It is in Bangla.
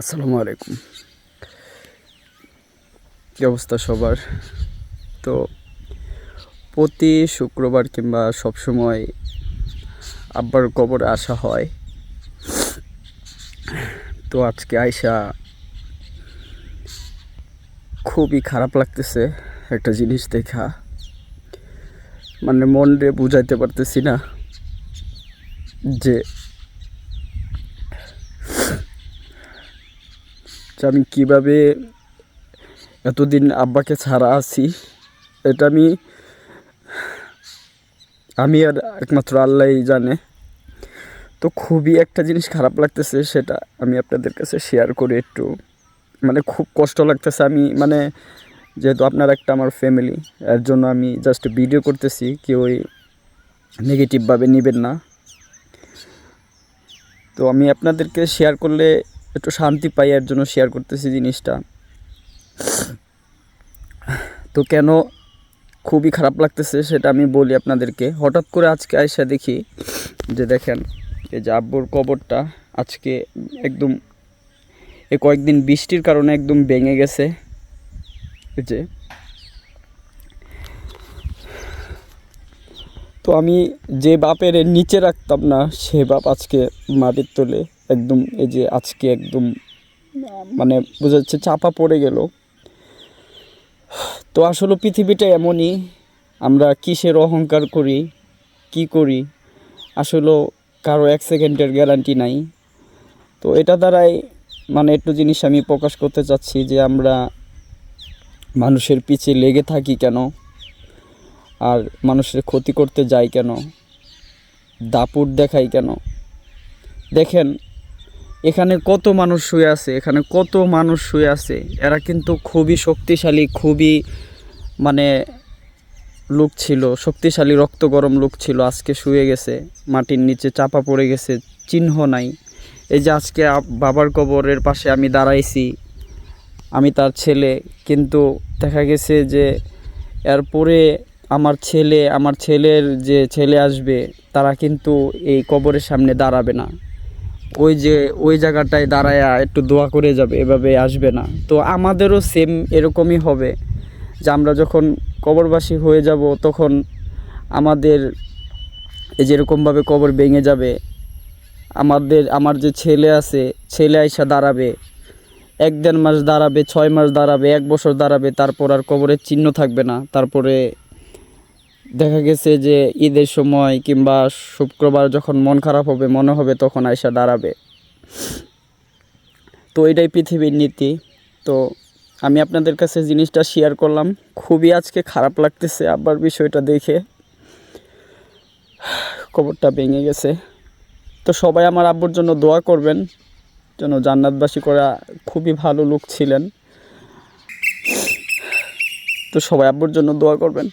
আসসালামু আলাইকুম। কী অবস্থা সবার? তো প্রতি শুক্রবার কিংবা সবসময় আব্বার কবরে আসা হয়। তো আজকে আয়সা খুবই খারাপ লাগতেছে একটা জিনিস দেখা। মানে মন রে বুঝাইতে পারতেছি না যে যে আমি কীভাবে এতদিন আব্বাকে ছাড়া আছি, এটা আমি আমি আর একমাত্র আল্লাহই জানে। তো খুবই একটা জিনিস খারাপ লাগতেছে, সেটা আমি আপনাদের কাছে শেয়ার করি একটু। মানে খুব কষ্ট লাগতেছে আমি মানে যেহেতু আপনার একটা আমার ফ্যামিলি এর জন্য আমি জাস্ট ভিডিও করতেছি, কেউ নেগেটিভভাবে নেবেন না। তো আমি আপনাদেরকে শেয়ার করলে একটু শান্তি পাই এর জন্য শেয়ার করতেছি জিনিসটা। তো কেন খুবই খারাপ লাগতেছে সেটা আমি বলি আপনাদেরকে। হঠাৎ করে আজকে আয়সা দেখি যে দেখেন, এই যে আব্বুর কবরটা আজকে একদম এ কয়েকদিন বৃষ্টির কারণে একদম ভেঙে গেছে। যে তো আমি যে বাপের নিচে রাখতাম না, সে বাপ আজকে মাটির তোলে একদম এই যে আজকে একদম মানে বোঝা যাচ্ছে চাপা পড়ে গেল। তো আসলে পৃথিবীটা এমনই, আমরা কিসের অহংকার করি, কি করি? আসলে কারও এক সেকেন্ডের গ্যারান্টি নাই। তো এটা দ্বারাই মানে একটু জিনিস আমি প্রকাশ করতে চাচ্ছি যে আমরা মানুষের পিছে লেগে থাকি কেন? আর মানুষের ক্ষতি করতে যাই কেন? দাপুট দেখাই কেন? দেখেন এখানে কত মানুষ শুয়ে আছে, এখানে কত মানুষ শুয়ে আছে, এরা কিন্তু খুবই শক্তিশালী, খুবই মানে লোক ছিল, শক্তিশালী রক্ত গরম লোক ছিল, আজকে শুয়ে গেছে, মাটির নিচে চাপা পড়ে গেছে, চিহ্ন নাই। এই যে আজকে বাবার কবরের পাশে আমি দাঁড়াইছি, আমি তার ছেলে, কিন্তু দেখা গেছে যে এরপরে আমার ছেলে, আমার ছেলের যে ছেলে আসবে, তারা কিন্তু এই কবরের সামনে দাঁড়াবে না। ওই যে, ওই জায়গাটায় দাঁড়ায় একটু দোয়া করে যাবে, এভাবে আসবে না। তো আমাদেরও সেম এরকমই হবে, যে আমরা যখন কবরবাসী হয়ে যাব, তখন আমাদের এই যেরকমভাবে কবর ভেঙে যাবে। আমাদের, আমার যে ছেলে আছে, ছেলে আইসা দাঁড়াবে, এক দেড় মাস দাঁড়াবে, ছয় মাস দাঁড়াবে, এক বছর দাঁড়াবে, তারপর আর কবরের চিহ্ন থাকবে না, তারপরে দেখা গেছে যে ঈদের সময় কিংবা শুক্রবার যখন মন খারাপ হবে, মনে হবে তখন আয়সা দাঁড়াবে। তো এটাই পৃথিবীর নীতি। তো আমি আপনাদের কাছে জিনিসটা শেয়ার করলাম। খুবই আজকে খারাপ লাগতেছে আবার বিষয়টা দেখে। কবরটা ভেঙে গেছে। তো সবাই আমার আব্বুর জন্য দোয়া করবেন, যেন জান্নাতবাসী করা খুবই ভালো লোক ছিলেন। তো সবাই আব্বুর জন্য দোয়া করবেন।